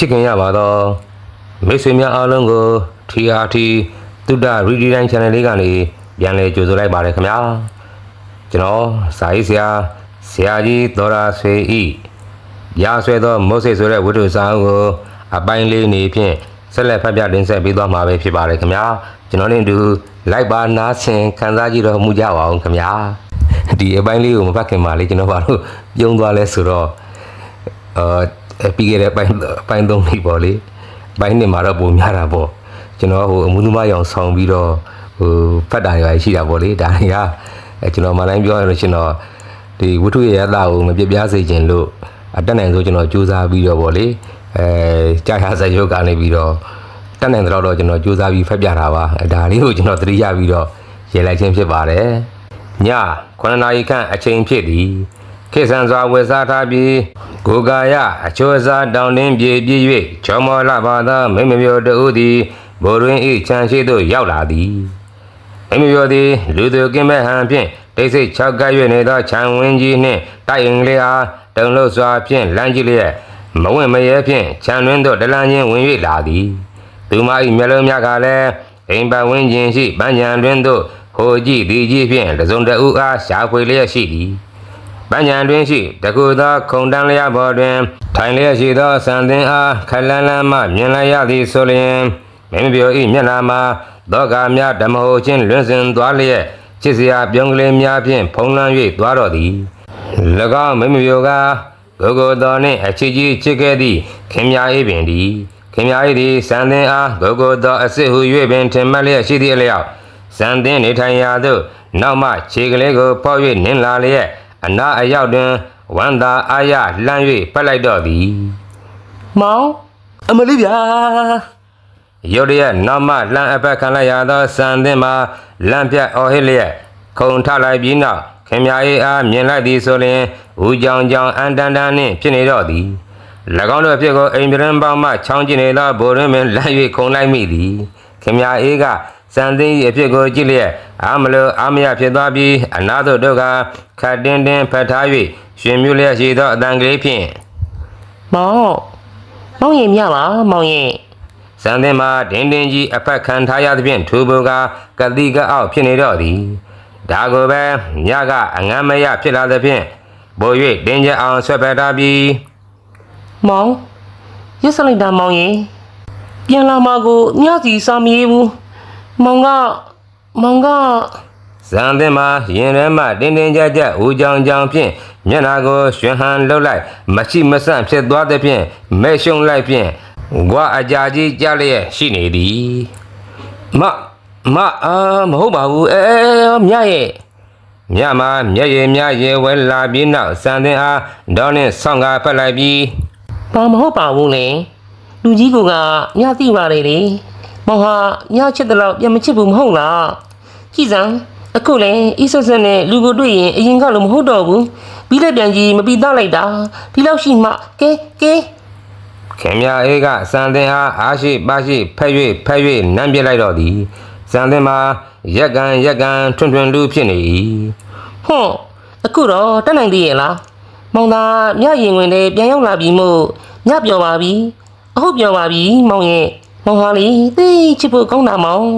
ချစ်ခင်ရပါတော့မိတ်ဆွေများအားလုံးကို TRT တုဒ္ဒရီဒီတိုင်း channel လေးကနေပြန်လည်ကြိုဆိုလိုက်ပါတယ်ခင်ဗျာကျွန်တော်စာရေးဆရာဆရာကြီးဒေါ်ရာဆွေဤရာဆွဲသောမုတ်စိတ်ဆိုတဲ့ဝတ္ထုစာအုပ်ကိုအပိုင်းလေးနေဖြင့်ဆက်လက်ဖတ်ပြတင်ဆက်ပေးသွားမှာပဲဖြစ်ပါတယ်ခင်ဗျာကျွန်တော်နဲ့အတူလိုက်ပါနားဆင်ခံစားကြည့်တော့မူကြပါအောင်ခင်ဗျာဒီအပိုင်းလေးကိုမဖတ်ခင်ပါလေကျွန်တော်ဘာလို့ပြုံးသွားလဲဆိုတော့အာ ပြီးခဲ့တဲ့ပိုင်းပိုင်းသုံးနှစ်ပေါ့လေပိုင်းနှစ်မှာတော့ပုံများတာပေါ့ကျွန်တော်ဟိုအမှုသမားရောင်ဆောင်ပြီးတော့ဟိုဖတ်တာတွေရှိတာပေါ့လေဒါတွေကအဲကျွန်တော်မတိုင်းပြောရလို့ရှင်တော့ဒီဝတ္ထုရရတာကိုမပြပြစေခြင်းလို့အတက်နိုင်ဆိုကျွန်တော်စူးစမ်းပြီးတော့ပေါ့လေအဲကြာရစရုပ်ကနေပြီးတော့တက်နိုင်တော့တော့ကျွန်တော်စူးစမ်းပြီးဖတ်ပြတာပါအဲဒါလေးကိုကျွန်တော်သတိရပြီးတော့ရေးလိုက်ခြင်းဖြစ်ပါတယ်ည9နာရီခန့်အချိန်ဖြစ်သည် ခေတ်ဆန်စွာဝေစားထားပြီးကိုယ်ကာယအချိုးစားတောင်းတင်းပြေပြည့်၍ချောမောလပါသောမိမမျိုးတဦးသည်ဘိုးရင်းဤခြံရှိသို့ရောက်လာသည်မိမမျိုးသည်လူသူကင်းမဲ့ဟန်ဖြင့်တိတ်ဆိတ်၆ကပ်၍နေသောခြံဝင်းကြီးနှင့်တိုက်အင်္ဂလိပ်အားတုံလို့စွာဖြင့်လမ်းကြည့်လျက်မဝင်မရဲဖြင့်ခြံတွင်သို့တလန်းချင်းဝင်၍လာသည်သူမ၏မျက်လုံးများကလည်းအိမ်ပတ်ဝန်းကျင်ရှိပန်းချံတွင်သို့ဟိုကြည့်သည်ကြည့်ဖြင့်တစုံတဦးအားရှာဖွေလျက်ရှိသည် ပញ្ញံတွင်ရှိတကူသောခုံတန်းလျက်ဘော်တွင် ထိုင်လျက်ရှိသောစံသင်အားခလန်းလန်းမှမြင်လိုက်ရသည်ဆိုလျင်မင်းပြောဤမျက်နှာမှာသောကများဓမ္မဟိုချင်းလွင့်စင်သွားလျက်ချစ်စရာပြုံးကလေးများဖြင့်ဖုံးလွှမ်း၍သွားတော်သည်၎င်းမင်းပြောကကိုကိုတော်နှင့်အချစ်ကြီးချစ်ခဲ့သည့်ခင်မြာ၏ပင်သည်ခင်မြာ၏သည်စံသင်အားကိုကိုတော်အစ်စ်ဟု၍ပင်ထင်မှတ်လျက်ရှိသည့်အလျောက်စံတင်နေထိုင်ရာသို့နောက်မှခြေကလေးကိုဖောက်၍နင်းလာလျက် အနာအရောက်တွင်ဝန္တာအာရလှမ်း၍ဖက်လိုက်တော့သည်မောင်အမလေးဗျာရုတ်တရက်နောက်မှလှမ်းအဖက်ခံလိုက်ရသောစံတင်မှာလမ်းပြတ်အော်ဟစ်လျက်ခုံထလိုက်ပြီးနောက်ခင်မြာ၏အားမြင်လိုက်သည်ဆိုလျှင်ဦးကြောင်ကြောင်အန်တန်တန်နှင့်ဖြစ်နေတော့သည်၎င်းတို့အဖြစ်ကိုအိမ်ပြန်ပေါင်းမှချောင်းကျင်နေသောဘိုရင်းပင်လမ်း၍ခုံလိုက်မိသည်ခင်မြာ၏ကစံသိ၏အဖြစ်ကိုကြည့်လျက် အာမလို့အာမရဖြစ်သွားပြီးအနာတို့တို့ကခတ်တင်းတင်းဖက်ထား၍ရှင်မြူလျက်ရှိသောအတန်ကလေးဖြင့်မောင်မောင်ရင်မြပါမောင်ရင်စံသင်မှာဒင်းဒင်းကြီးအဖက်ခံထားရသဖြင့်ထူဘူကကတိကအောက်ဖြစ်နေတော့သည်ဒါကိုပဲညကအငမ်းမရဖြစ်လာသဖြင့်ဘို့၍တင်းကြအောင်ဆွဲဖက်ထားပြီးမောင်ရစ်စလိုက်တာမောင်ရင်ပြန်လာမှာကိုညစီစာမရေးဘူးမောင်က မောင်ကဇန်သင်မှာရင်ထဲမှတင်းတင်းကြပ်ကြပ်ဦးကြောင်ကြောင်ဖြင့်မျက်နာကိုရွှင်ဟန်လှုပ်လိုက်မရှိမဆန့်ဖြစ်သွားသဖြင့်မဲရှုံလိုက်ဖြင့်ဂွာအကြာကြီးကြလျက်ရှိနေသည်မမအာမဟုတ်ပါဘူးအဲမြရဲ့မြမမျက်ရည်များရေဝဲလာပြီးနောက်စံသင်အားဒေါနဲ့ဆောင်းကားဖက်လိုက်ပြီးဘာမဟုတ်ပါဘူးလေလူကြီးကညသိပါလေလေမောင်ဟာညချစ်တယ်လို့ပြန်မချစ်ဘူးမဟုတ်လား ကြည်စံအခုလေအီဆက်ဆက်နဲ့လူကိုတွေ့ရင်အရင်ကလိုမဟုတ်တော့ဘူးပြီးလက်ပြန်ကြီးမပြီးတော့လိုက်တာဒီလောက်ရှိမှကဲကဲခင်မြအေးကစံသင်အားအားရှိပါရှိဖက်၍ဖက်၍နမ်းပြလိုက်တော့သည်စံသင်မှာရက်ကန်ရက်ကန်ထွန်းထွန်းလူဖြစ်နေ၏ဟွန်းအခုတော့တက်နိုင်သေးရဲ့လားမောင်သားမြရင်ဝင်လေပြန်ရောက်လာပြီမို့ညပြောပါပြီအဟုတ်ပြောပါပြီမောင်ရဲ့မောင်ဟာလေသိချစ်ဖို့ကောင်းတာမောင်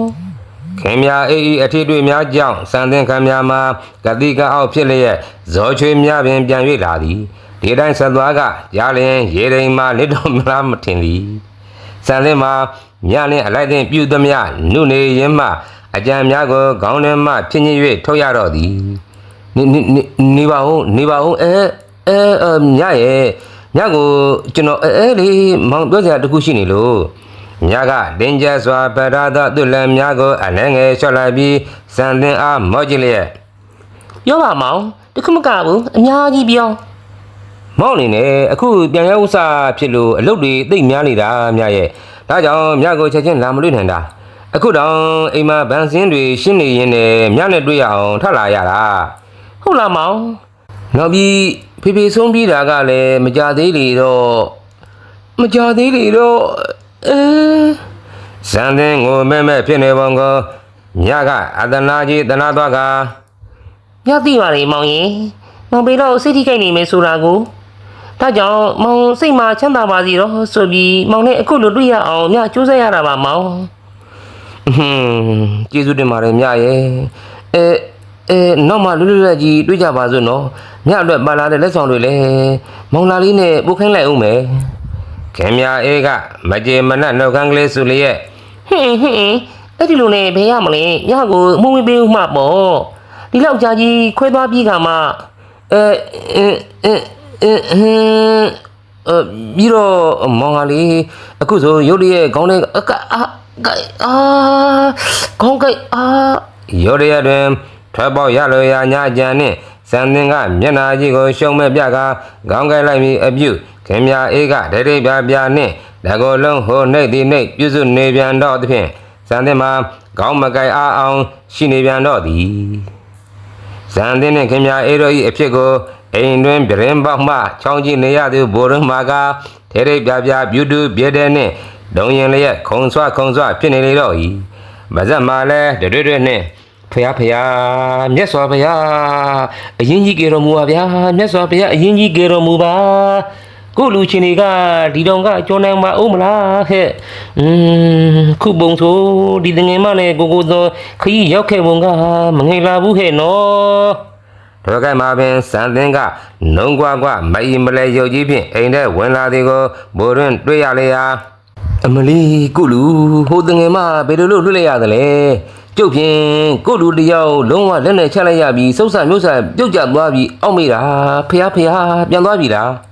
ခင်မြအေးဤအထီးတွေ့များကြောင့်စံသင်ခံများမှာဂတိကအောက်ဖြစ်လျက်ဇောချွေများပင်ပြန်၍လာသည်ဒီတိုင်းဆက်သွားကရလျင်ရေတိမ်မှလစ်တော်မလားမထင်သည်စံလင်းမှာမြလင်းအလိုက်တင်ပြုသည်မြနုနေရင်မှအကြံများကိုခေါင်းထဲမှဖြစ်ညစ်၍ထုတ်ရတော့သည်နေနေနေနေပါဦးနေပါဦးအဲအဲအဲမြရဲ့မြကိုကျွန်တော်အဲအဲလေးမောင်ပြောစရာတစ်ခုရှိနေလို့ မြကတင်ကြစွာပရသောသူလည်းများကိုအလည်းငယ်လျှော့လိုက်ပြီးစံသင်အားမော့ကြည့်လျက်ပြောပါမောင်တခုမကဘူးအများကြီးပြောမောင်အနေနဲ့အခုပြန်ရောက်ဥစားဖြစ်လို့အလုပ်တွေသိပ်များနေတာမြရဲ့ဒါကြောင့်မြကိုချက်ချင်းလာမလွှင့်နိုင်တာအခုတော့အိမ်မှာဗန်စင်းတွေရှင်းနေရင်လည်းမြနဲ့တွေ့ရအောင်ထပ်လာရတာဟုတ်လားမောင်နောက်ပြီးဖေဖေဆုံးပြီးတာကလည်းမကြသေးလေတော့မကြသေးလေတော့ အဲဇန်တဲ့ငိုမဲ့မဲ့ဖြစ်နေပုံကိုမြကအတနာကြီးတနာသွားကညသိပါလေမောင်ရင်မောင်ပေတော့စိတ်ထိခိုက်နေမယ်ဆိုတာကိုဒါကြောင့်မောင်စိတ်မှာချမ်းသာပါစီတော့ဆိုပြီးမောင်နဲ့အခုလိုတွေ့ရအောင်ညကြိုးစားရတာပါမောင်ဟွန်းကျေးဇူးတင်ပါတယ်မြရဲ့အဲအဲနောက်မှလွတ်လွတ်လပ်ကြီးတွေ့ကြပါစို့နော်မြအတွက်ပါလာတဲ့လက်ဆောင်တွေလည်းမောင်လာလေးနဲ့ပို့ခိုင်းလိုက်အောင်မယ် ခင်ဗျာအေးကမကြေမနက်နှုတ်ခမ်းကလေးစုလျက်ဟင်းဟင်းအဲ့ဒီလိုနဲ့ဘယ်ရမလဲညကိုမုံဝေးပေးဦးမှာပေါ့ဒီလောက်ကြာကြီးခွဲသွားပြီးကမှအဲအဲအဲအဲအဲအဲပြီးတော့မောင်ဟာလေးအခုဆိုရုတ်တရက်ခေါင်းထဲအကအာကအာခေါင်းကိအာရုတ်တရက်တွင်ထွက်ပေါက်ရလိုရာညာကြံနှင့်စံသင်ကမျက်နာကြီးကိုရှုံမဲ့ပြကာခေါင်းကိုက်လိုက်ပြီးအပြုတ် ခင်ဗျာအေးကဒိဋ္ဌိပြပြနှင့်တကောလုံးဟိုနှိတ်သည်နှိတ်ပြုစုနေပြန်တော့သဖြင့်စံသင်မှာခေါင်းမကိုက်အားအောင်ရှိနေပြန်တော့သည်ဇန်သင်းနှင့်ခင်ဗျာအေရောဤအဖြစ်ကိုအိမ်တွင်ပြရင်ပေါက်မှချောင်းကြည့်နေရသူဘိုရမာကထဲရိပ်ပြပြပြူတူပြတဲ့နှင့်ဒုံရင်လျက်ခုံဆွခုံဆွဖြစ်နေလေတော့ဤမဇက်မှာလဲတွေ့တွေ့တွေ့နှင့်ဖျားဖျားမြတ်စွာဘုရားအရင်ကြီးကြတော်မူပါဗျာမြတ်စွာဘုရားအရင်ကြီးကြတော်မူပါ ကိုလူချင်းတွေကဒီတောင်ကကျော်နိုင်မအောင်မလားဟဲ့อืมခုပုံဆိုဒီတငယ်မနဲ့ကိုကိုတော့ခကြီးရောက်ခဲ့ပုံကမငယ်လာဘူးဟဲ့နော်တော့ကဲမှာပင်စံသင်းကနုံကွာကွာမအီမလဲရုပ်ကြီးဖြင့်အိမ်ထဲဝင်လာသည်ကိုဘိုးရင်တွေ့ရလေရာအမလီကုလူဟိုတငယ်မဘယ်လိုလုပ်လွတ်လိုက်ရသလဲကျုပ်ဖြင့်ကုလူတယောက်လုံးဝလက်နဲ့ချလိုက်ရပြီးစုပ်ဆာမျိုးဆာပြုတ်ကျသွားပြီးအောက်မိတာဖះဖះပြန်သွားပြီလား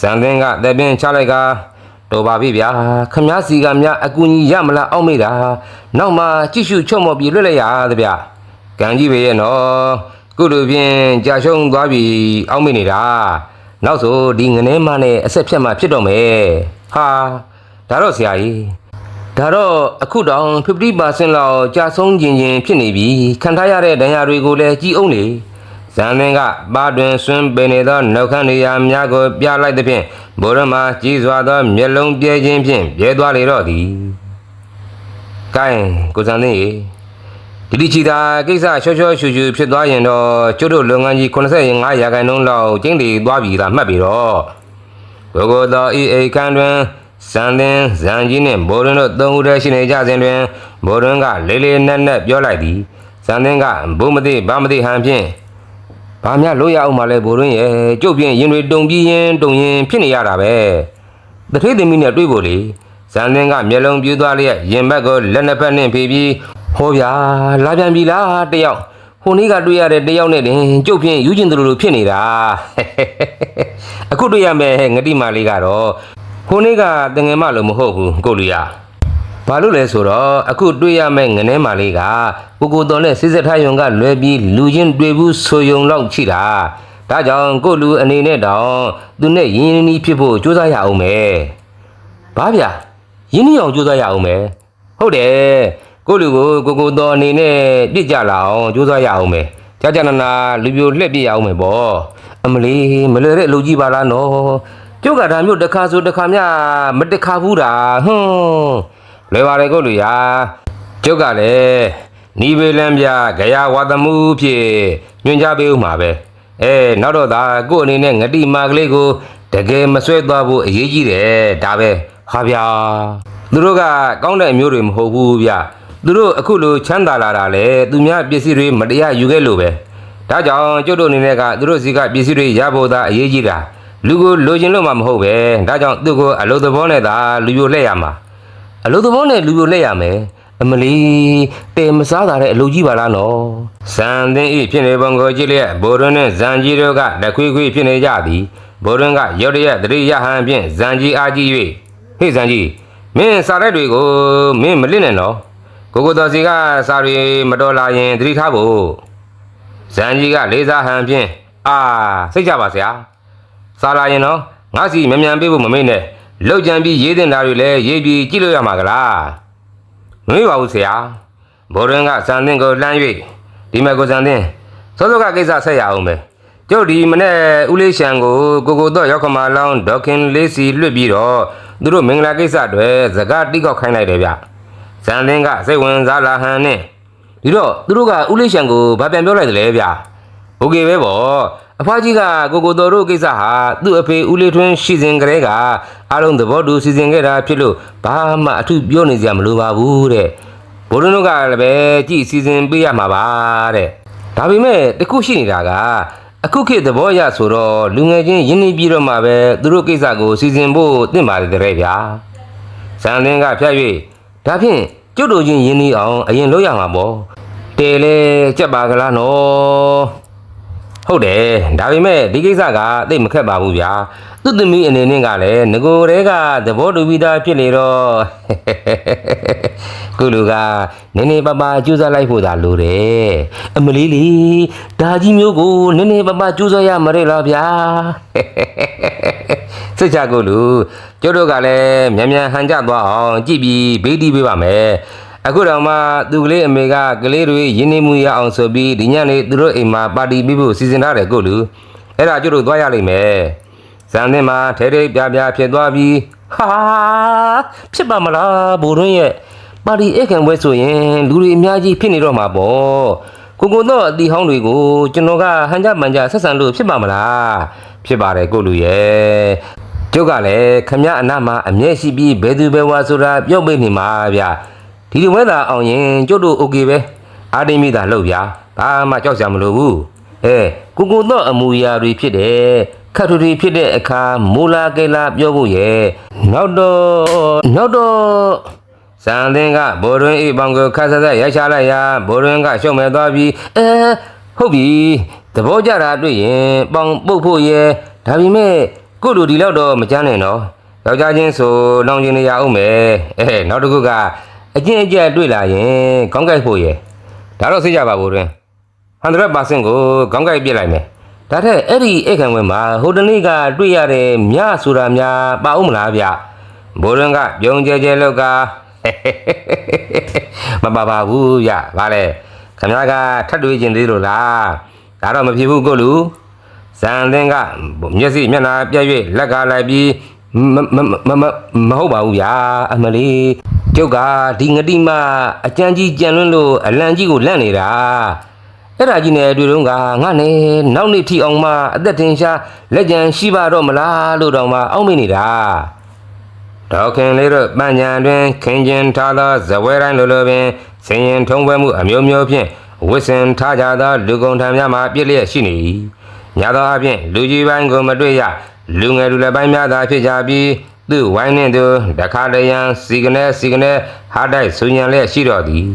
စံသင်းကတဲ့ပင်ချလိုက်ကတော်ပါပြီဗျာခမားစီကများအကူကြီးရမလားအောက်မိတာနောက်မှကြည့်ရှုချော့မော်ပြီးလွတ်လိုက်ရသဗျာကံကြီးပဲရဲ့နော်ကုလူဖြင့်ကြာရှုံးသွားပြီအောက်မိနေတာနောက်ဆိုဒီငနေမနဲ့အဆက်ဖြတ်မှဖြစ်တော့မယ်ဟာဒါတော့ဆရာကြီးဒါတော့အခုတောင်50%လောက်ကြာဆုံးခြင်းချင်းဖြစ်နေပြီခံထားရတဲ့ဒဏ်ရာတွေကိုလည်းကြည်အောင်လေ ဇန်လင်းကပါတွင်ဆွင်းပင်နေသောနှုတ်ခမ်းနေရာများကိုပြလိုက်သဖြင့်ဘိုရမကြီးစွာသောမျက်လုံးပြဲခြင်းဖြင့်ပြဲသွားလေတော့သည်ကဲကိုဇန်လင်းရေဒီဒီချီတာကိစ္စချောချောရှူရှူဖြစ်သွားရင်တော့ကျုပ်တို့လုပ်ငန်းကြီး85ရာခိုင်နှုန်းလောက်ကျင်းတည်သွားပြီလားမှတ်ပြီတော့ဘိုကိုတော်ဤအိတ်ခန်းတွင်ဇန်လင်းဇန်ကြီးနှင့်ဘိုးရင်တို့သုံးဦးတည်းရှိနေကြစဉ်တွင်ဘိုးရင်ကလေးလေးနက်နက်ပြောလိုက်သည်ဇန်လင်းကဘုမသိဘာမသိဟန်ဖြင့် ဘာများလို့ရအောင်မလဲဘိုးရင်ရဲ့ကျုပ်ဖြင့်ရင်တွေတုံပြီးရင်တုံရင်ဖြစ်နေရတာပဲတထေးသမီးနဲ့တွေ့ဖို့လေဇန်လင်းကမျက်လုံးပြူးသွားလျက်ရင်ဘက်ကိုလက်နှစ်ဖက်နှင့်ဖြီးပြီးဟောဗျာလာပြန်ပြီလားတယောက်ဟိုနေ့ကတွေ့ရတဲ့တယောက်နဲ့တင်ကျုပ်ဖြင့်ယူကျင်သူလိုဖြစ်နေတာအခုတွေ့ရမယ်ငတိမာလေးကတော့ဟိုနေ့ကတငယ်မလို့မဟုတ်ဘူးကိုလူရ ဘာလို့လဲဆိုတော့အခုတွေ့ရမယ်ငနေမာလေးကကိုကိုတော်နဲ့စစ်စစ်ထားယုံကလွယ်ပြီးလူချင်းတွေ့ဘူးဆိုယုံလောက်ချိတာဒါကြောင့်ကိုလူအနေနဲ့တောင်သူနဲ့ရင်းရင်းနှီးဖြစ်ဖို့ကြိုးစားရအောင်မယ်ဘာဗျာရင်းနှီးအောင်ကြိုးစားရအောင်မယ်ဟုတ်တယ်ကိုလူကိုကိုကိုတော်အနေနဲ့ပြစ်ကြလာအောင်ကြိုးစားရအောင်မယ်ကြာကြာနာနာလူပြိုလှက်ပြစ်ရအောင်မယ်ဗောအမလီမလွယ်တဲ့အလုပ်ကြီးပါလားနော်ကျုပ်ကဒါမျိုးတစ်ခါဆိုတစ်ခါမြမတခါဘူးတာဟွန်း လွယ်ပါတယ်ကိုလူရာကျုပ်ကလည်းနီးပေလန်းပြဂရာဝါသမှုဖြစ်ညွှန်ကြားပေးဦးမှာပဲအဲနောက်တော့ဒါကို့အနေနဲ့ငတိမာကလေးကိုတကယ်မဆွဲသွားဖို့အရေးကြီးတယ်ဒါပဲဟာဗျာသူတို့ကကောင်းတဲ့အမျိုးတွေမဟုတ်ဘူးဗျသူတို့အခုလိုချမ်းသာလာတာလေသူများပစ္စည်းတွေမတရားယူခဲ့လို့ပဲဒါကြောင့်ကျုပ်တို့အနေနဲ့ကသူတို့စီကပစ္စည်းတွေရဖို့သာအရေးကြီးတာလူကိုလိုချင်လို့မှမဟုတ်ပဲဒါကြောင့်သူ့ကိုအလိုသဘောနဲ့သာလူပြိုလှည့်ရမှာ အလိုသဘောနဲ့လူပြိုလှည့်ရမယ်အမလီတေမစားတာတဲ့အလိုကြီးပါလားနော်ဇန်သင်းဤဖြစ်နေပုံကိုကြည့်လျက်ဘိုးရွန်းနဲ့ဇန်ကြီးတို့ကလက်ခွေးခွေးဖြစ်နေကြသည်ဘိုးရွန်းကရုတ်တရက်သတိရဟန်ဖြင့်ဇန်ကြီးအားကြီး၍ဟေ့ဇန်ကြီးမင်းစားတဲ့တွေကိုမင်းမလင့်နဲ့နော်ကိုကိုတော်စီကစားတွေမတော်လာရင်သတိထားဖို့ဇန်ကြီးကလေးစားဟန်ဖြင့်အာစိတ်ကြပါဗျာစားလာရင်နော်ငါစီမြန်မြန်ပေးဖို့မမေ့နဲ့ လောက်ကြံပြီးရေးတင်တာတွေလည်းရေးပြီးကြည့်လို့ရမှာကလားမမေ့ပါဘူးဆရာဘော်ရင်ကဇန်သင်းကိုလှမ်း၍ဒီမဲ့ကိုဇန်သင်းစောစောကကိစ္စဆက်ရအောင်ပဲကျုပ်ဒီမနေ့ဦးလေးရှန်ကိုကိုကိုတော့ရောက်ခမာလောင်းဒေါခင်လေးစီလွတ်ပြီးတော့သူတို့မင်္ဂလာကိစ္စတွေစကားတိကောက်ခိုင်းလိုက်တယ်ဗျဇန်သင်းကစိတ်ဝင်စားလာဟန်နဲ့ဒီတော့သူတို့ကဦးလေးရှန်ကိုဗာပြန်ပြောလိုက်တယ်လေဗျโอเคပဲဗော အဖွားကြီးကကိုကိုတော်တို့ကိစ္စဟာသူ့အဖေဦးလေးထွန်းရှိစဉ်ကလေးကအားလုံးသဘောတူစီစဉ်ခဲ့တာဖြစ်လို့ဘာမှအထူးပြောနေစရာမလိုပါဘူးတဲ့ဘိုးတို့ကလည်းပဲကြည့်စီစဉ်ပေးရမှာပါတဲ့ဒါပေမဲ့တခုရှိနေတာကအခုခေတ်သဘောအရဆိုတော့လူငယ်ချင်းရင်းနှီးပြီးတော့မှပဲသူတို့ကိစ္စကိုစီစဉ်ဖို့သင့်ပါတယ်တဲ့ဗျာဇန်သင်းကဖြတ်၍ဒါဖြင့်ကျုပ်တို့ချင်းရင်းနှီးအောင်အရင်လုပ်ရမှာပေါ့တဲလေကြက်ပါကလားနော် ဟုတ်တယ်ဒါပေမဲ့ဒီကိစ္စကသိပ်မခက်ပါဘူးဗျာသူ့သမီးအနေနဲ့ကလည်းငကိုယ်တည်းကသဘောတူပြီးသားဖြစ်နေတော့ကုလူကနည်းနည်းပါးပါးကြိုးစားလိုက်ဖို့သာလိုတယ်အမလီလီဒါကြီးမျိုးကိုနည်းနည်းပါးပါးကြိုးစားရမရဲလားဗျာစိတ်ချကုလူကျတို့ကလည်းမြန်မြန်ဟန်ကြသွားအောင်ကြည့်ပြီးဘေးတီးပေးပါမယ် အခုတော့မှသူကလေးအမေကကလေးတွေရင်းနှီးမှုရအောင်ဆိုပြီးဒီညနေသူတို့အိမ်မှာပါတီပြီးဖို့စီစဉ်ထားတယ်ကိုလူအဲ့ဒါကျတို့သွားရလိမ့်မယ်ဇန်သင်းမှာထဲထဲပြပြဖြစ်သွားပြီးဟာဖြစ်ပါမလားဘိုးတွင်းရဲ့ပါတီအခမ်းပွဲဆိုရင်လူတွေအများကြီးဖြစ်နေတော့မှာပေါ့ကိုကိုတော့အတီဟောင်းတွေကိုကျွန်တော်ကဟန်ကြမန်ကြဆက်ဆံလို့ဖြစ်ပါမလားဖြစ်ပါတယ်ကိုလူရဲ့ကျုပ်ကလည်းခမရအနာမှာအမျက်ရှိပြီးဘယ်သူပဲဝါဆိုတာပြောပေးနေမှာဗျ ဒီလိုမဲ့သာအောင်ရင်ကျုပ်တို့ okay ပဲအာတိမိသာလောက်ဗျာဘာမှကြောက်ကြမလို့ဘူးအဲကိုကိုတော့အမူအရာတွေဖြစ်တယ်ခတ်ထူထူဖြစ်တဲ့အခါမူလာကဲလာပြောဖို့ရဲ့နောက်တော့နောက်တော့ဇန်သင်ကဘိုးတွင်ဤပေါင်ကိုခတ်ဆက်ဆက်ရချလိုက်ရာဘိုးတွင်ကရှုံမဲ့သွားပြီးအဲဟုတ်ပြီသဘောကျတာတွေ့ရင်ပေါင်ပုတ်ဖို့ရဲဒါပေမဲ့ကိုလူဒီလောက်တော့မကြမ်းနဲ့နော်ယောက်ျားချင်းဆိုနှောင်ကျင်နေရအောင်မယ်အဲနောက်တစ်ခုက အကျင့်အကျက်တွေ့လာရင်ခေါင်းကိုက်ဖို့ရယ်ဒါတော့သိကြပါဘူးတွင်100%ကိုခေါင်းကိုက်ပြစ်လိုက်မယ်ဒါထက်အဲ့ဒီအိတ်ခံဝဲမှာဟိုတနေ့ကတွေ့ရတဲ့မြဆိုတာများပါဦးမလားဗျဘိုးရင်ကပြုံးကျဲကျဲလောက်ကမပါပါဘူးဗျဗါလဲခင်ဗျားကထပ်တွေ့ခြင်းသေးလို့လားဒါတော့မဖြစ်ဘူးကို့လူဇန်သင်ကမျက်စိမျက်နှာပြက်၍လက်ကလိုက်ပြီးမမမမမဟုတ်ပါဘူးဗျာအမလီ ကျုပ်ကဒီငတိမအကြံကြီးကြံလွန်းလို့အလံကြီးကိုလန့်နေတာအဲ့ဒါကြီးနဲ့တွေ့တော့ကငါနဲ့နောက်နေ့ထီအောင်မှအသက်တင်ရှားလက်ကြံရှိပါတော့မလားလို့တောင်မှအောက်မေ့နေတာဒေါခင်လေးတို့ပညာတွင်ခင်ကျင်ထားသောဇဝဲတိုင်းလိုလိုပင်ဆင်ရင်ထုံးပွဲမှုအမျိုးမျိုးဖြင့်ဝစ်စင်ထားကြသောလူကုန်ထံများမှာပြည့်လျက်ရှိနေ၏ညာသောအပြင်လူကြီးပိုင်းကိုမတွေ့ရလူငယ်လူလည်းပိုင်းများသာဖြစ်ကြပြီး သူ့ဝိုင်းနှင့်သူတခါတရံစီကနေစီကနေဟာတိုက်ဆူညံလျက်ရှိတော်သည်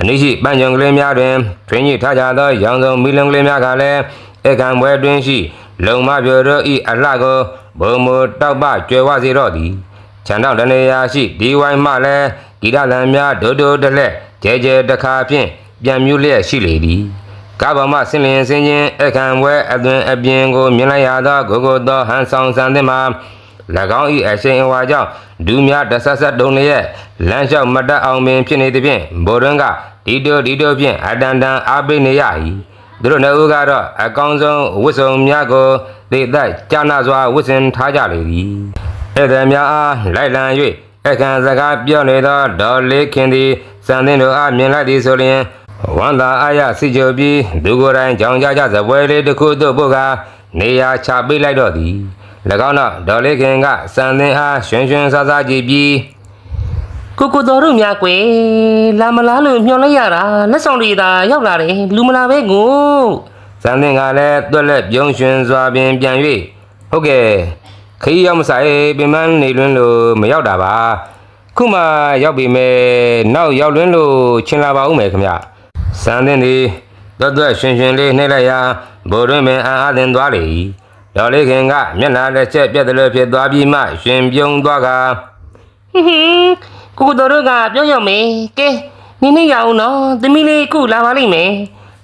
အနည်းရှိပန်းကြုံကလေးများတွင်ထွင်းကြီးထားကြသောရောင်စုံမီလုံကလေးများကလည်းအခမ်းပွဲတွင်ရှိ လုံမပြိုတို့ဤအလှကိုဘုံမူတောက်ပကျွယ်ဝစေတော့သည်ခြံတော့တနေရာရှိဒီဝိုင်းမှလည်းဂီတလံများဒိုဒိုတလက်ကျဲကျဲတစ်ခါဖြင့်ပြန်မြူလျက်ရှိလေသည်ကဘာမဆင်းလင်းစင်းချင်းအခမ်းပွဲအသွင်အပြင်ကိုမြင်လိုက်ရသောကိုကိုသောဟန်ဆောင်ဆန်သင်းမှာ၎ င်း၏အရှိန်အဝါကြောင့်ဒူးများတဆက်ဆက်တုံလျက်လမ်းလျှောက်မတက်အောင်ပင်ဖြစ်နေသည်ဖြင့်ဘိုရင်းကဒီတိုဒီတိုဖြင့်အတန်တန်အားပေးနေရ၏သူတို့နှစ်ဦးကတော့အကောင်းဆုံးဝတ်စုံများကိုသေသက်ကြာနာစွာဝတ်ဆင်ထားကြလေသည်ဧည့်သည်များအားလိုက်လံ၍အခမ်းစကားပြောနေသောဒေါ်လေးခင်သည်စံသင်းတို့အားမြင်လိုက်သည်ဆိုလျင်ဝန္တာအာရစီကြပြီးသူကိုယ်တိုင်ကြောင်ကြကြစပွဲလေးတစ်ခုသို့ပုတ်ကနေရာချပေးလိုက်တော့သည်၎ င်းတော့ဒေါ်လေးခင်ကစံသင်းအားရွှင်ရွှင်ဆာဆာကြည့်ပြီးကိုကိုတော်တို့များကွယ်လာမလားလို့ညှော်လိုက်ရတာလက်ဆောင်တွေသာရောက်လာတယ်လူမလာပဲကိုစံသင်းကလည်းတွက်လက်ပြုံးရွှင်စွာပင်ပြန်၍ဟုတ်ကဲ့ခရီးရောက်မဆိုင်ပင်မနေလွန်းလို့မရောက်တာပါခုမှရောက်ပြီမဲ့နောက်ရောက်လွန်းလို့ချင်လာပါဦးမယ်ခင်ဗျစံသင်းဒီတွက်တွက်ရွှင်ရွှင်လေးနှိမ့်လိုက်ရာဘိုးတွင်ပင်အာအာသင်သွားလေ၏ ဒေါ်လေးခင်ကမျက်နှာတစ်ချက်ပြက်တယ်လို့ဖြစ်သွားပြီးမှရှင်ပြုံးသွားကဟင်းဟင်းကိုကိုတော်တို့ကပြောရမယ်ကဲနင်းနေရအောင်နော်သမီးလေးခုလာပါလိမ့်မယ်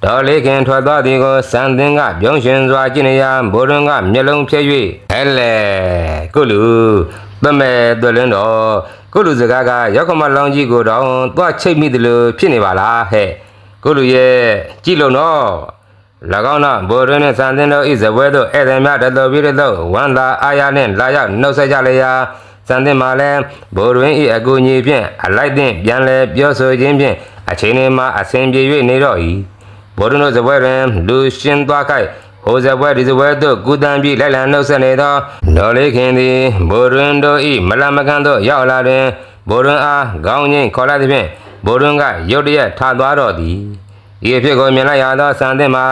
ဒေါ်လေးခင်ထွက်သွားသည်ကိုစံသင်ကပြုံးရှင်စွာကြည့်နေရာဘိုးတွင်ကမျက်လုံးဖြဲ၍ဟဲ့လေကုလူသမဲသွလင်းတော်ကုလူစကားကရောက်ခမလောင်းကြီးကိုတော့သွားချိတ်မိတယ်လို့ဖြစ်နေပါလားဟဲ့ကုလူရဲ့ကြည့်လို့နော်၎ င်းတော့ဘိုးတွင်နဲ့စံသင်တို့ဤဇပွဲတို့ဧည့်သည်များတတော်ပြီးတော့ဝန္တာအာရနှင့်လာရောက်နှုတ်ဆက်ကြလေရာစံသင်မှာလည်းဘိုးတွင်ဤအကူအညီဖြင့်အလိုက်တဲ့ပြန်လဲပြောဆိုခြင်းဖြင့်အချိန်လေးမှာအစဉ်ပြေ၍နေတော့၏ဘော်ဒနိုစပွဲတွင်လူရှင်သွားခိုက်ဟဟိုဇပွဲဒီဇပွဲတို့ကုတန်ပြီးလိုက်လံနှုတ်ဆက်နေသောဒေါ်လေးခင်သည်ဘိုရွန်တို့ဤမလမကန်တို့ရောက်လာတွင်ဘိုရွန်အားခေါင်းငိမ့်ခေါ်လိုက်သည်ဖြင့်ဘိုရွန်ကရုတ်တရက်ထသွားတော့သည် ဤအဖြစ်ကိုမြင်လိုက်ရသောစံသင်မှာ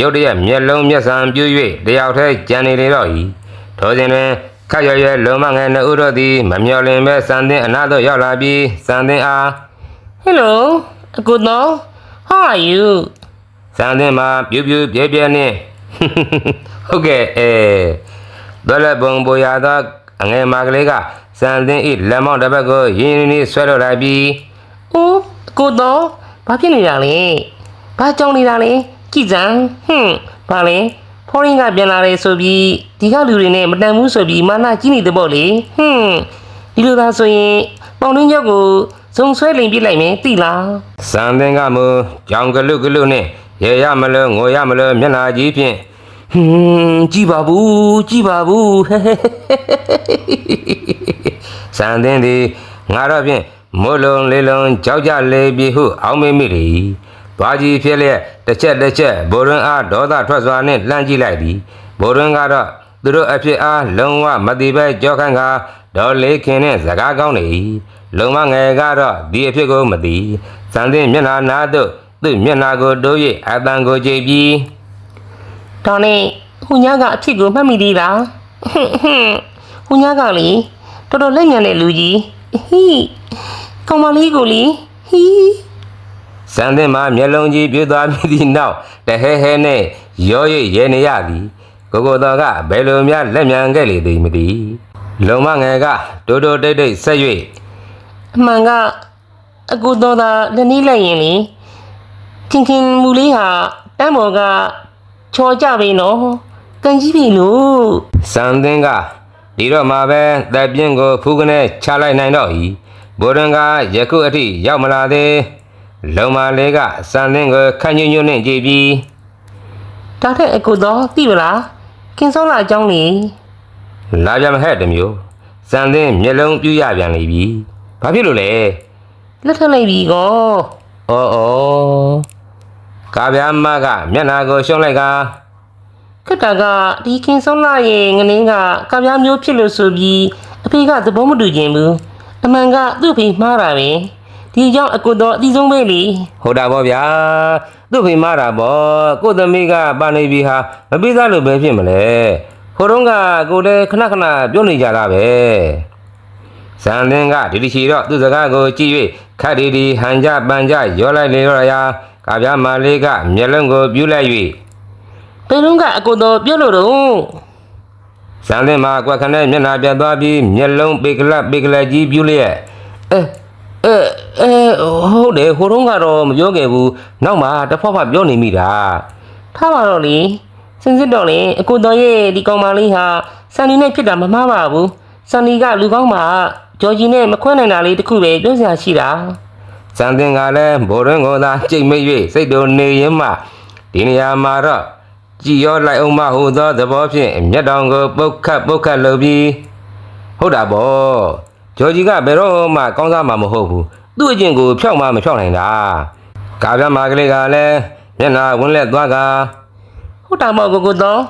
ရုတ်တရက်မျက်လုံးမျက်စံပြူ၍တယောက်တည်းကြံနေလေတော့၏ထိုစဉ်တွင်ခက်ရွယ်ရွယ်လုံမငယ်နှစ်ဦးတို့သည်မမျော်လင်ပဲစံသင်အနားသို့ရောက်လာပြီးစံသင်အား Hello အကိုတော့ How are you စံသင်မှာပြူးပြူးပြဲပြဲနှင့်ဟုတ်ကဲ့အဲဒေါ်လက်ပုံပေါ်ရသောအငယ်မကလေးကစံသင်ဤလက်မောင်းတစ်ဘက်ကိုရင်းရင်းနှီးဆွဲထုတ်လိုက်ပြီးဦးအကိုတော့ဘာဖြစ်နေတာလဲ ဘာကြောင်နေတာလဲကြည်စံဟွန်းဘာလဲဖော်ရင်းကပြန်လာတယ်ဆိုပြီးဒီကလူတွေနဲ့မတန်ဘူးဆိုပြီးမာနကြီးနေတယ်ပေါ့လေဟွန်းဒီလိုသာဆိုရင်ပေါင်တွင်းကျောက်ကိုဇုံဆွဲလိန်ပြစ်လိုက်မယ်သိလားစံသင်ကမူကြောင်ကလုကလုနှင့်ရေရမလို့ငိုရမလို့မျက်နှာကြီးဖြင့်ဟွန်းကြည်ပါဘူးကြည်ပါဘူးဟဲဟဲဟဲစံသင်သည်ငါတော့ဖြင့်မိုးလုံးလေးလုံးကြောက်ကြလေပြီဟုအောင်းမေမိလေ၏ သွားကြီးဖြစ်လျက်တစ်ချက်တစ်ချက်ဘိုရွန်းအားဒေါသထွက်စွာနှင့်လှမ်းကြည့်လိုက်သည်ဘိုရွန်းကတော့သူတို့အဖြစ်အားလုံးဝမတိပဲကြောခန့်ကဒေါ်လေးခင်နှင့်စကားကောင်းနေ၏လုံမငယ်ကတော့ဒီအဖြစ်ကိုမသိစံသင်မျက်နှာနာသို့သူ့မျက်နှာကိုတိုး၍အတန်ကိုကြိတ်ပြီးဒါနဲ့ဟူညာကအဖြစ်ကိုမှတ်မိသေးလားဟွန်းဟွန်းဟူညာကလေတော်တော်လက်ညံတဲ့လူကြီးဟီးကောင်မလေးကိုလေဟီး စံသင်မှာမျက်လုံးကြီးပြူသွားပြီးသည့်နောက်တဟဲဟဲနဲ့ရောရိပ်ရဲနေရသည်ကိုကိုတော်ကဘယ်လိုများလက်မြန်ခဲ့လေသည်မသိလုံမငယ်ကတိုးတိုးတိတ်တိတ်ဆက်၍အမှန်ကအကူတော်သာလက်နည်းလိုက်ရင်လေခင်ခင်မူလေးဟာတန်းပေါ်ကချော်ကြပြီနော်ကန်ကြီးပြီလို့စံသင်ကဒီတော့မှပဲတပ်ပြင်းကိုဖူးကနေချလိုက်နိုင်တော့၏ဘိုရန်ကယခုအထိရောက်မလာသေး လုံမလေးကစံသင်ကိုခန့်ညွညွနှင့်ကြည့်ပြီးဒါထက်အကူတော်သိပလားခင်စောလာအကြောင်းလေလာပြန်မဟဲ့တမျိုးစံသင်မျက်လုံးပြူရပြန်လေပြီဘာဖြစ်လို့လဲလက်ထပ်လိုက်ပြီကော။အော်အော်။ကာဗျာမကမျက်နာကိုရှုံးလိုက်ကခက်တာကဒီခင်စောလာရဲ့ငနင်းကကပြားမျိုးဖြစ်လို့ဆိုပြီးအဖေကသဘောမတူခြင်းဘူးအမှန်ကသူ့အဖေမှားတာပဲ ဒီကြောင့်အကူတော်အတီးဆုံးပဲလေဟုတ်တာပေါ့ဗျာ။သူ့ဖေမားတာပေါ့။ကိုယ့်သမီးကပါနေပြီဟာမပြီးသားလို့ပဲဖြစ်မလဲ။ဟိုတုန်းကကိုယ်လည်းခဏခဏပြောနေကြတာပဲ။ဇန်လင်းကဒီဒီချီတော့သူ့စကားကိုကြည့်၍ခတ်ဒီဒီဟန်ကြပန်ကြရောလိုက်လေတော့ရာကာဗျာမလေးကမျက်လုံးကိုပြူးလိုက်၍ဘယ်တော့ကအကူတော်ပြောလို့တော့ဇန်လင်းမှာကွက်ခနဲ့မျက်နှာပြတ်သွားပြီးမျက်လုံးပေကလပ်ပေကလပ်ကြီးပြူးလျက်အဲအဲ အဲဟုတ်တယ်ဟိုတုန်းကတော့မပြောခဲ့ဘူးနောက်မှတစ်ဖက်ဖက်ပြောနေမိတာထားပါတော့လေစင်စစ်တော့လေအကူတော်ရဲ့ဒီကောင်မလေးဟာစန်နီနဲ့ဖြစ်တာမမှားပါဘူးစန်နီကလူကောင်းမှာဂျော်ဂျီနဲ့မခွဲနိုင်တာလေးတခုပဲပြောစရာရှိတာဇန်တင်ကလည်းဘိုးရင်းကိုသာကြိတ်မိတ်၍စိတ်တို့နေရင်မှဒီနေရာမှာတော့ကြည်ရောလိုက်အောင်မဟူသောသဘောဖြင့်မျက်တောင်ကိုပုတ်ခတ်ပုတ်ခတ်လုပ်ပြီးဟုတ်တာပေါ့ဂျော်ဂျီကဘယ်တော့မှကောင်းစားမှာမဟုတ်ဘူး သူ့အကျင့်ကိုဖြောက်မှမဖြောက်နိုင်တာကာဗျမာကလေးကလည်းမျက်နှာဝန်းလက်သွားကဟုတ်တာပေါ့ကိုကိုတော်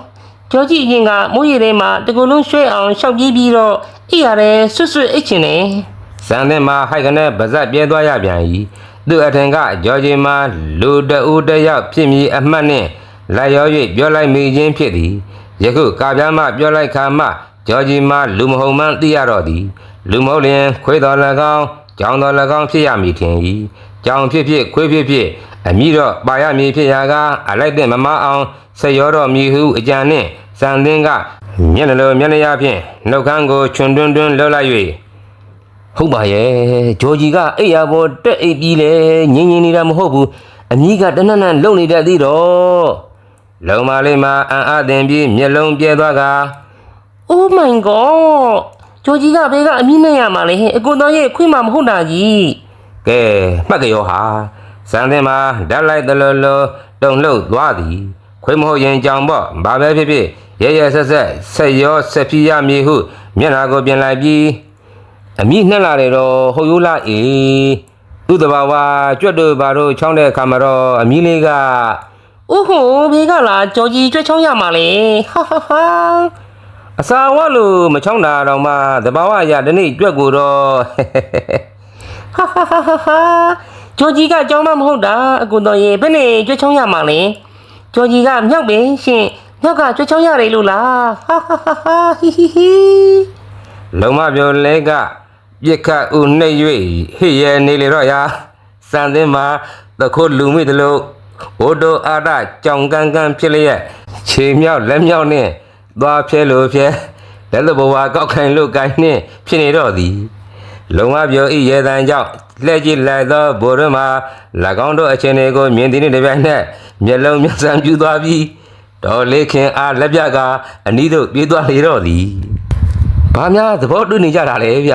ဂျော်ဂျီအရင်ကမိုးရီထဲမှာတကူလုံးရွှဲအောင်ရှောက်ပြေးပြီးတော့အိရတယ်ဆွတ်ဆွတ်အိတ်ချင်တယ်ဇန်တင်မှာဟိုက်ကနေပါဇက်ပြဲသွားရပြန်၏သူ့အထင်ကဂျော်ဂျီမှာလူတဦးတစ်ယောက်ဖြစ်မည်အမှတ်နှင့်လက်ရော၍ပြောလိုက်မိခြင်းဖြစ်သည်ယခုကာပြားမှပြောလိုက်ခါမှဂျော်ဂျီမှာလူမဟုတ်မှန်းသိရတော့သည်လူမဟုတ်လျင်ခွေးတော်၎င်း ကြောင်တော်၎င်းဖြစ်ရမည်ထင်၏ကြောင်ဖြစ်ဖြစ်ခွေးဖြစ်ဖြစ်အမိတော့ပါရမည်ဖြစ်ရာကအလိုက်တဲ့မမအောင်ဆက်ရောတော့မည်ဟုအကြံနှင့်စံသင်းကမျက်နှာလိုမျက်နှာရဖြင့်နှုတ်ခမ်းကိုချွန်တွန်းတွန်းလှုပ်လိုက်၍ဟုတ်ပါရဲ့ဂျော်ဂျီကအိယာပေါ်တက်အိပ်ပြီးလေငင်းငင်းနေတာမဟုတ်ဘူးအမီးကတနက်နက်လုံနေတတ်သေးတော့လုံမလေးမှာအံ့အားသင်ပြီးမျက်လုံးပြဲသွားက Oh my god ဂျော်ဂျီကဘေးကအမြင့်နဲ့ရမှာလေဟဲ့အကူတော်ရဲ့ခွင့်မမဟုတ်တာကြီးကဲမှတ်ကြရောဟာစံသင်မှာဓာတ်လိုက်တလို့လို့တုံလှုပ်သွားသည်ခွေးမဟုတ်ရင်ကြောင်ပေါ့ဘာပဲဖြစ်ဖြစ်ရဲရဲဆက်ဆက်ဆက်ရောဆက်ပြရမည်ဟုမျက်နှာကိုပြင်လိုက်ပြီးအမိနှက်လာတယ်တော့ဟုတ်ရိုးလားအေးသူ့တဘာဝကြွတ်တို့ဘာတို့ချောင်းတဲ့အခါမှာတော့အမိလေးကအိုးဟိုဘေးကလာကြော်ကြီးကြွက်ချောင်းရမှာလေဟာဟာဟာ အစာဝတ်လို့မချောင်းတာတော့မှတဘာဝရဒီနေ့ကြွက်ကိုတော့ဟာဟာဟာဟာဟာကြော်ကြီးကကြောင်းမမဟုတ်တာအကူတော်ရေဘယ်နဲ့ကြွက်ချောင်းရမှာလဲကြော်ကြီးကမြောက်ပင်ရှင်မြောက်ကကြွက်ချောင်းရတယ်လို့လားဟာဟာဟာဟာဟီဟီဟီလုံမပြောလဲကပြစ်ခတ်ဦးနှိပ်၍ဟိရဲနေလေတော့ရာစံသင်းမှာတခုလူမိတလို့ဘိုးတို့အာရကြောင်ကန်ကန်ဖြစ်လျက်ခြေမြောက်လက်မြောက်နဲ့ သွားဖြဲလို့ဖြဲလက်သဘဝကောက်ခိုင်လို့ကိုင်းနှင့်ဖြစ်နေတော့သည်လုံမပြောဤရေတံကြောင့်လှည့်ကြည့်လိုက်သောဘိုးရမ၎င်းတို့အချင်းတွေကိုမြင်သည်နှင့်တပြိုင်နက်မျက်လုံးမျက်စံပြူသွားပြီးဒေါ်လေးခင်အားလက်ပြကအနီးသို့ပြေးသွားလေတော့သည်ဘာများသဘောတူနေကြတာလဲဗျ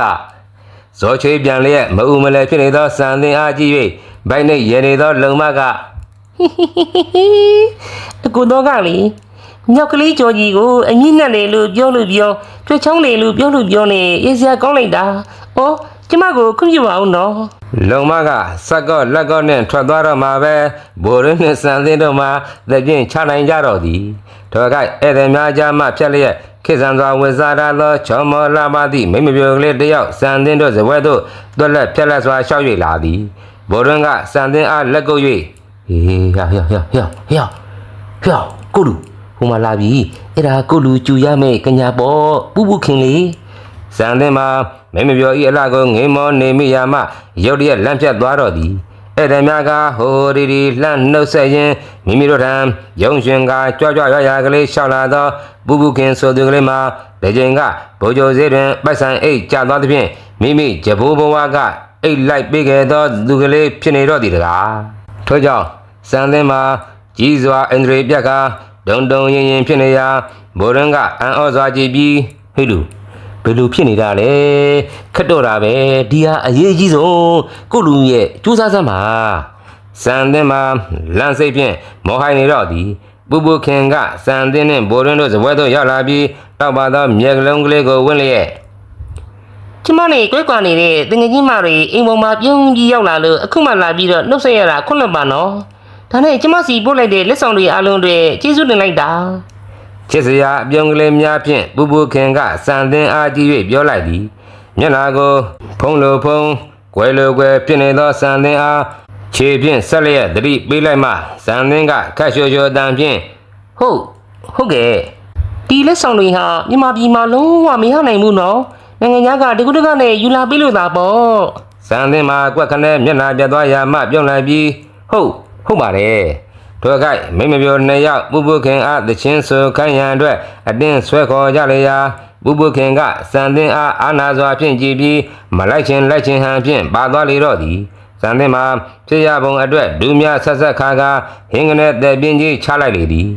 ဇော်ချွေးပြန်လျက်မအူမလဲဖြစ်နေသောစံသင်အားကြည့်၍ဘိုက်နှိပ်ရေနေသောလုံမကအကူတော်ကလေ မြောက်ကလေးကြော်ကြီးကိုအမြင့်နဲ့လေလို့ပြောလို့ပြောကြွက်ချောင်းလေလို့ပြောလို့ပြောနေရေးစရာကောင်းလိုက်တာ။အော်ကျမကိုခွင့်ပြုပါအောင်နော်လုံမကစက်ကော့လက်ကော့နဲ့ထွက်သွားတော့မှာပဲဘိုးရင်းနဲ့စံသင်းတို့မှာသပြင်းချနိုင်ကြတော့သည်ထော်ကဧည့်သည်များကြားမှဖြတ်လျက်ခေတ်ဆန်စွာဝေစားရသောချောမောလာပါသည့်မိမပြိုကလေးတစ်ယောက်စံသင်းတို့ဇပွဲသို့တွက်လက်ဖြတ်လက်စွာရှောက်၍လာသည်ဘိုးရင်းကစံသင်းအားလက်ကုပ်၍ဟေးဟျောဟျောဟျောဟျောဟျောဟျောကိုလူ ဟိုမှာလာပြီအဲ့ဒါကိုလူကြူရမယ်ကညာပေါ့ပူပူခင်လေးစံသင်းမှာမင်းမပြောဤအလှကိုငိမ်မောနေမိယာမှရုတ်တရက်လန့်ဖြတ်သွားတော့သည်ဧည့်သည်များကဟိုဒီဒီလှန့်နှုတ်ဆက်ရင်းမိမိတို့ထံရုံရှင်ကကြွကြွရရကလေးရှောက်လာသောပူပူခင်ဆိုသူကလေးမှာဒီချိန်ကဘိုးကျော်စည်းတွင်ပိုက်ဆံအိတ်ကျသွားသဖြင့်မိမိဂျဘိုးဘဝကအိတ်လိုက်ပေးခဲ့သောသူကလေးဖြစ်နေတော့သည်တကားထို့ကြောင့်စံသင်းမှာကြီးစွာအင်္ဒြေပြက်က ဒုံဒုံရင်ရင်ဖြစ်နေရာဘိုးရင်ကအံ့ဩစွာကြည့်ပြီးဟိလူဘယ်လိုဖြစ်နေတာလဲခက်တော့တာပဲဒီဟာအရေးကြီးဆုံးကိုလူရဲ့စူးစမ်းစမ်းပါစံသင်းမှာလန့်စိတ်ဖြင့်မောဟိုင်းနေတော့သည်ပူပူခင်ကစံသင်းနှင့်ဘိုးရင်းတို့စပွဲသို့ရောက်လာပြီးတောက်ပါသောမြေကလုံးကလေးကိုဝင့်လျက်။ကျမနဲ့ကြွက်ကွာနေတဲ့တငယ်ချင်းမတွေအိမ်ပေါ်မှာပြုံးကြီးရောက်လာလို့အခုမှလာပြီးတော့နှုတ်ဆက်ရတာခွင့်လွှတ်ပါနော်။ ဒါနဲ့ကျမစီပို့လိုက်တဲ့လက်ဆောင်တွေအားလုံးတွေကျေးဇူးတင်လိုက်တာချစ်စရာအပြုံးကလေးများဖြင့်ပူပူခင်ကစံသင်းအားကြီး၍ပြောလိုက်သည်မျက်နာကိုဖုံးလိုဖုံးကွယ်လိုကွယ်ဖြစ်နေသောစံသင်းအားခြေဖြင့်ဆက်လျက်သတိပေးလိုက်မှစံသင်းကခက်လျှိုလျှိုတန်ဖြင့်။ဟုတ်ဟုတ်ကဲ့။ဒီလက်ဆောင်တွေဟာမြန်မာပြည်မှာလုံးဝမရနိုင်ဘူးနော်။နိုင်ငံသားကဒီကုတကနဲ့ယူလာပေးလို့သာပေါ့စံသင်းမှာကွက်ခနဲ့မျက်နာပြတ်သွားရာမှပြုံးလိုက်ပြီးဟုတ် ဟုတ်ပါတယ်တို့ကမိမပြောနှစ်ယောက်ပူပူခင်အားသချင်းဆိုခိုင်းရန်အတွက်အတင်းဆွဲခေါ်ကြလေရာပူပူခင်ကစံသင်းအားအာနာစွာဖြင့်ကြည်ပြီးမလိုက်ချင်းလိုက်ချင်းဟန်ဖြင့်ပါသွားလေတော့သည်စံသင်းမှာဖြစ်ရပုံအတွက်ဒူးများဆက်ဆက်ခါကားဟင်းကနေတဲ့ပြင်းကြီးချလိုက်လေသည်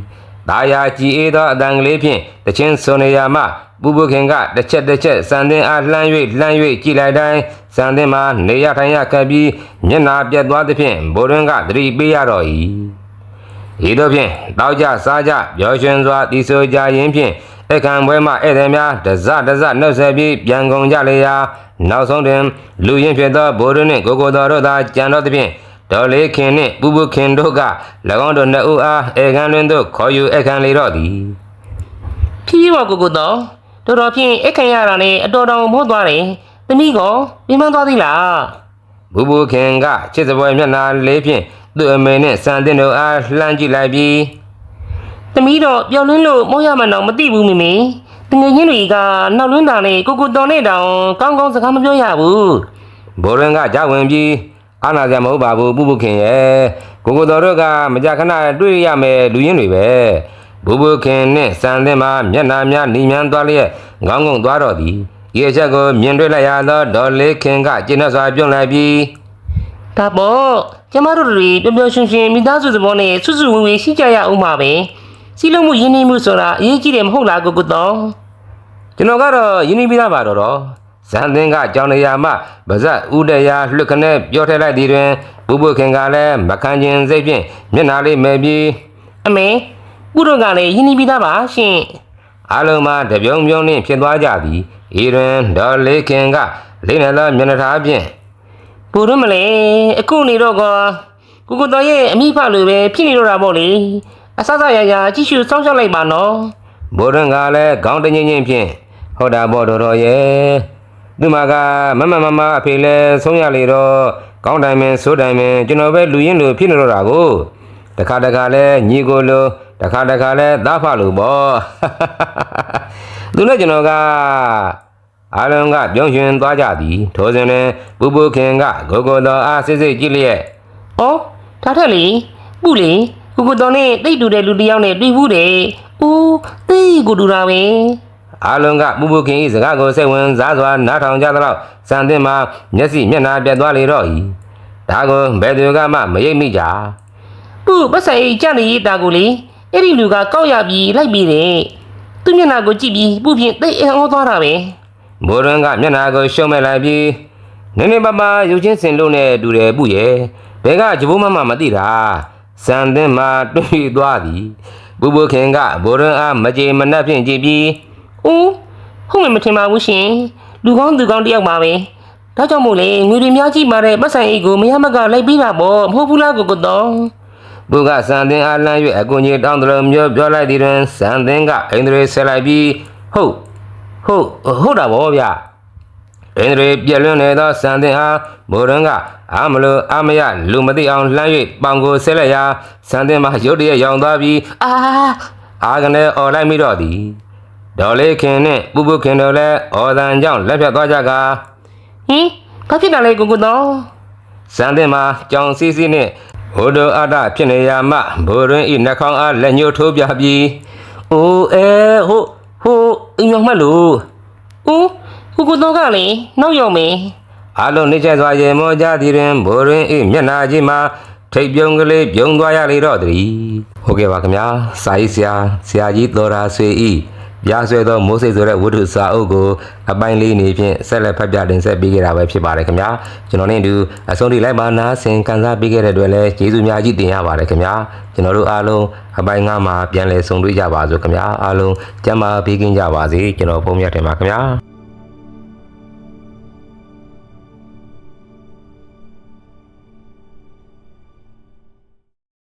တာယာကြည်အေးသောအတန်ကလေးဖြင့်တချင်းဆိုနေရာမှပူပူခင်ကတစ်ချက်တစ်ချက်စံသင်းအားလှမ်း၍လှမ်း၍ကြည်လိုက်တိုင်းစံသင်းမှာနေရထိုင်ရခတ်ပြီးမျက်နာပြတ်သွားသဖြင့်ဘိုးရင်းကသတိပေးရတော့၏ဤသို့ဖြင့်တောက်ကြစားကြပျော်ရွှင်စွာတည်ဆိုကြရင်းဖြင့်အခမ်းပွဲမှဧည့်သည်များတစတစနှုတ်ဆက်ပြီးပြန်ကုန်ကြလေရာနောက်ဆုံးတွင်လူရင်းဖြစ်သောဘိုးရင်းနှင့်ကိုကိုတော်တို့သာကြံတော့သဖြင့် ဒေါ်လေးခင်နှင့်ပူပူခင်တို့က၎င်းတို့နှစ်ဦးအားဧကန်တွင်သို့ခေါ်ယူအခမ်းလေတော့သည်။ဖြည်းဖြည်းပါကိုကိုတော့တော်တော်ဖြင့်အခန့်ရတာနဲ့အတော်တော်မို့သွားတယ်။သမီးကပြင်းပန်းသွားသေးလားဘူဘူခင်ကချစ်စပွဲမျက်နှာလေးဖြင့်သူ့အမေနဲ့စံတင်တို့အားလှမ်းကြည့်လိုက်ပြီး။သမီးတော့ပျော်လွန်းလို့မောရမှန်တော့မသိဘူးမိမေ။တငယ်ချင်းတွေကနောက်လွန်းတာနဲ့ကိုကိုတော်နဲ့တောင်ကောင်းကောင်းစကားမပြောရဘူးဘိုးရင်ကကြောက်ဝင်ပြီး အာနာစရာမဟုတ်ပါဘူးဘူဘူခင်ရဲ့ကိုကိုတော်တို့ကမကြခဏတွေ့ရမယ်လူရင်းတွေပဲဘူဘူခင်နဲ့စံတင်မှာမျက်နှာများနီမြန်းသွားလျက်ခေါင်းငုံသွားတော့သည်ဒီအချက်ကိုမြင်တွေ့လိုက်ရသောဒေါ်လေးခင်ကကျင်းစွာပြုံးလိုက်ပြီး။ဒါပေါ့ကျမတို့တွေပျော်ပျော်ရွှင်ရွှင်မိသားစုသဘောနဲ့စွစွဝေဝေရှိကြရအောင်ပါပဲ။စီလုံးမှုရင်းနှီးမှုဆိုတာအရေးကြီးတယ်မဟုတ်လားကိုကိုတော်။ကျွန်တော်ကတော့ယဉ်နီးပြီးသားပါတော့တော့ ဇန်သင်းကကြောင်နေရာမှဗဇက်ဥတရာလွတ်ခနဲ့ပြောထည့်လိုက်သည်တွင်ဘူဘူခင်ကလည်းမခံခြင်းစိတ်ဖြင့်မျက်နှာလေးမဲပြီးအမေပုရုကလည်းရင်းနှီးပြီးသားပါရှင်အလုံးမှတပြုံပြုံနှင့်ဖြစ်သွားကြသည်ဤတွင်ဒေါ်လေးခင်ကလေးနယ်သောမျက်နှာထားဖြင့်ဘိုးရမလဲအခုနေတော့ကကိုကိုတော်ရဲ့အမိဖလိုပဲဖြစ်နေတော့တာပေါ့လေအဆဆရရကြည့်ရှုစောင့်ရှောက်လိုက်ပါနော်ဘိုးရင်ကလည်းခေါင်းတငင်းချင်းဖြင့်ဟုတ်တာပေါ့တော်တော်ရဲ့ သူမကမမမမအဖေလဲဆုံးရလေတော့ကောင်းတိုင်မင်းဆိုးတိုင်မင်းကျွန်တော်ပဲလူရင်းလူဖြစ်နေတော့တာကိုတခါတခါလဲညီကိုလိုတခါတခါလဲသားဖလိုပေါ့သူနဲ့ကျွန်တော်ကအားလုံးကပြုံးရွှင်သွားကြသည်ထိုစဉ်တွင်ပူပူခင်ကကိုကိုတော်အားစစ်စစ်ကြည့်လျက်။အော်ဒါထက်လေပူလေကိုကိုတော်နဲ့တိတ်တူတဲ့လူတစ်ယောက်နဲ့တွေ့ဘူးတယ်။အိုးတိတ်ကိုတူတာပဲ အားလုံးကပူပူခင်ဤစကားကိုစိတ်ဝင်စားစွာနားထောင်ကြသလောက်စံသင်မှာမျက်စိမျက်နှာပြတ်သွားလေတော့၏ဒါကိုဘယ်သူကမှမရိပ်မိကြ။ပူပတ်ဆိုင်ကြနေရတာကိုလေအဲ့ဒီလူကကောက်ရပြီးလိုက်ပြီးတယ်။သူ့မျက်နှာကိုကြည့်ပြီးပူဖြင့်တိတ်အံ့ဩသွားတာပဲမိုးရွန်းကမျက်နှာကိုရှုံးမဲ့လိုက်ပြီးနည်းနည်းပါးပါးရုပ်ချင်းစင်လို့နဲ့တူတယ်ပုရဲ့ဘယ်ကကြဘိုးမမမသိတာစံသင်မှာတွေ့သွားသည်ပူပူခင်ကဘိုးရွန်းအားမကြေမနက်ဖြင့်ကြည့်ပြီး။ အိုးဟုတ်မယ်မထင်ပါဘူးရှင်။လူကောင်းသူကောင်းတစ်ယောက်ပါပဲ။ဒါကြောင့်မို့လေငွေတွေများကြီးပါတဲ့ပတ်ဆိုင်အိတ်ကိုမရမကလိုက်ပြီးတာပေါ့မဟုတ်ဘူးလားကိုကိုတော်။ဘုကစံသင်အားလမ်း၍အကူကြီးတောင်းတယ်မျိုးပြောလိုက်သည်တွင်စံသင်ကအိန္ဒြေဆက်လိုက်ပြီးဟုတ်ဟုတ်ဟုတ်တာဗောဗျအိန္ဒြေပြက်လွန်းနေသောစံသင်အားမိုးရန်ကအာမလို့အာမရလူမသိအောင်လှမ်း၍ပေါင်ကိုဆက်လက်ရာစံသင်မှာရုတ်တရက်ရောင်သွားပြီးအာအာကနေអော်လိုက်မိတော့သည် ဒေါ်လေးခင်နှင့်ပူပူခင်တို့လည်းအော်တန်ကြောင့်လက်ဖြတ်သွားကြကားဟင်ဘာဖြစ်တာလဲကိုကိုတော်စံတင်မှာကြောင်စီစီနှင့်ဟိုဒိုအဒဖြစ်နေရမှဘိုရင်းဤနှာခေါင်းအားလက်ညှိုးထိုးပြပြီးအိုးအဲဟိုဟိုအညောင်မလို့ဦးကိုကိုတော်ကလေနောက်ရောက်မယ်အလုံးနေကျစွာရေမောကြသည်တွင်ဘိုရင်းဤမျက်နာကြီးမှာထိပ်ပြုံးကလေးပြုံးသွားရလေတော့သည်ဟုတ်ကဲ့ပါခင်ဗျာစာရေးဆရာဆရာကြီးတော်ရာဆွေဤ ပြားဆွဲသောမိုးစိတ်ဆိုတဲ့ဝတ္ထုစာအုပ်ကိုအပိုင်းလေးနေဖြင့်ဆက်လက်ဖတ်ပြတင်ဆက်ပေးခဲ့တာပဲဖြစ်ပါတယ်ခင်ဗျာကျွန်တော်နဲ့အတူအဆုံးထိလိုက်ပါနာဆင်ကန်စားပေးခဲ့တဲ့အတွက်လည်းကျေးဇူးများကြီးတင်ရပါတယ်ခင်ဗျာကျွန်တော်တို့အားလုံးအပိုင်းငါးမှာပြန်လည်ဆုံတွေ့ကြပါစို့ခင်ဗျာအားလုံးကျမ်းမာပေးကင်းကြပါစေကျွန်တော်ဖုန်းမြတ်တင်ပါခင်ဗျာ